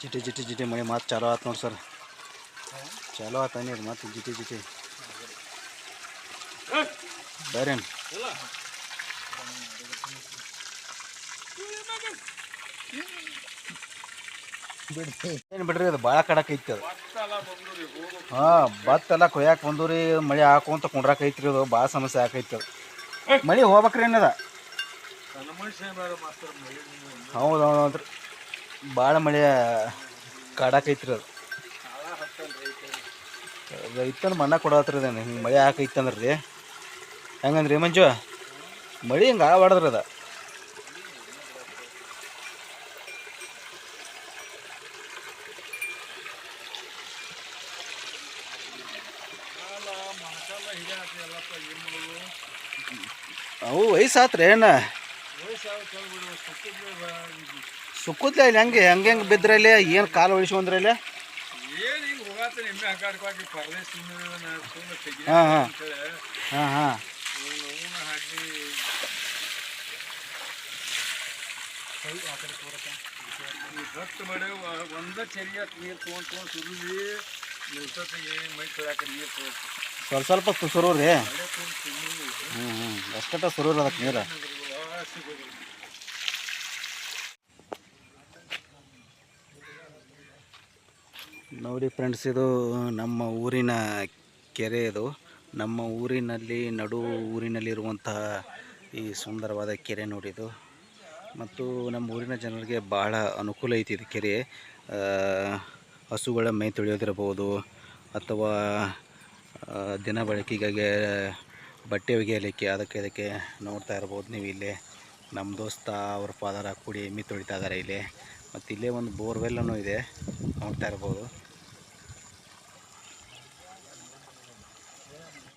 ಜಿಟಿ ಜಿಟಿ ಜಿಟಿ ಮಳೆ ಮಾತು ಚಾಲೋ ಆತು ನೋಡಿ ಸರ್. ಚಾಲೋ ಆತ ನೀರು ಮತ್ತು ಜಿಟಿ ಜಿಟಿ. ಬೇರೇನು ಏನು? ಬಿಡ್ರಿ ಅದು ಭಾಳ ಕಡಕ್ ಐತಿ ಅದು. ಹಾಂ ಭತ್ತ ಎಲ್ಲ ಕೊಯ್ಯಾಕೆ ರೀ ಮಳೆ ಹಾಕೊಂತ ಕುಂಡ್ರಾಕ ಐತ್ರಿ ಅದು ಭಾಳ ಸಮಸ್ಯೆ ಆಕೈತಿ ಅದು. ಮಳೆ ಹೋಗ್ಬೇಕ್ರಿ ಏನದ ಹೌದು ಹೌದು ಹೌದ್ರಿ. ಭಾಳ ಮಳೆ ಕಾಡಾಕೈತ್ರಿ ಅದು. ರೈತನ ಕೊಡತ್ರಿ ಅದೇನು, ಹಿಂಗೆ ಮಳೆ ಹಾಕೈತಂದ್ರೆ ರೀ ಹೆಂಗಂದ್ರಿ ಮಂಜು? ಮಳೆ ಹಿಂಗೆ ಆವಾಡ್ದ್ರಿ ಅದ. ಅವು ವಯಸ್ಸಾತ್ರಿ ಏನ? ಸುಕ್ಕುದ್ಲ ಇಲ್ಲಿ ಹಂಗೆ ಹಂಗೆ ಹೆಂಗೆ ಬಿದ್ರಲ್ಲಿ ಏನು ಕಾಲು ಉಳಿಸ್ಕೊಂಡ್ರಲ್ಲಿ ಏನು ಹಿಂಗ್ ಹೋಗಾತ ನಿಮ್ಮೆ ಹಗ್ಗಾಡ್ಕೋಗಿ ಪರದೇಶ ಸುಮ್ಮನೆ ತೆಗಿ ಹಾಂ ಹಾಂ. ಹಾಂ ಹಾಂ. ನೋವುನ ಹಾಕಿ ಭಕ್ತ ಮಾಡಿ ಒಂದ ಚೆರಿಯ ನೀರು ತೊಗೊಂಡು ತೊಗೊಂಡು ಸುರುವಿ ನಿಲ್ಸತ್ತಿಗೆ ಮೈ ತೊಳ್ಯಾಕ ನೀರು ತೊಗೊಂಡು ಸ್ವಲ್ಪ ಸ್ವಲ್ಪ ಸುರು ರೀ ಹ್ಞೂ ಹ್ಞೂ ಅಷ್ಟಟ ಸುರು ಅದಕ್ಕೆ ನೀರು. ನೋಡಿ ಫ್ರೆಂಡ್ಸ್ ಇದು ನಮ್ಮ ಊರಿನ ಕೆರೆ ಇದು. ನಮ್ಮ ಊರಿನಲ್ಲಿ, ನಡು ಊರಿನಲ್ಲಿರುವಂತಹ ಈ ಸುಂದರವಾದ ಕೆರೆ ನೋಡಿದು ಮತ್ತು ನಮ್ಮ ಊರಿನ ಜನರಿಗೆ ಭಾಳ ಅನುಕೂಲ ಐತಿ ಇದು ಕೆರೆ. ಹಸುಗಳ ಮೈ ತೊಳೆಯೋದಿರಬಹುದು, ಅಥವಾ ದಿನ ಬಳಕೆಗಾಗಿ ಬಟ್ಟೆ ಒಗೆಯಲಿಕ್ಕೆ, ಅದಕ್ಕೆ ಇದಕ್ಕೆ ನೋಡ್ತಾ ಇರ್ಬೋದು ನೀವು ಇಲ್ಲಿ. ನಮ್ಮ ದೋಸ್ತ ಅವ್ರ ಫಾದರ್ ಕೂಡಿ ಎಮ್ಮೆ ತೊಳಿತಾ ಇದ್ದಾರೆ ಇಲ್ಲಿ. ಮತ್ತು ಇಲ್ಲೇ ಒಂದು ಬೋರ್ವೆಲ್ಲನೂ ಇದೆ, ನೋಡ್ತಾ ಇರ್ಬೋದು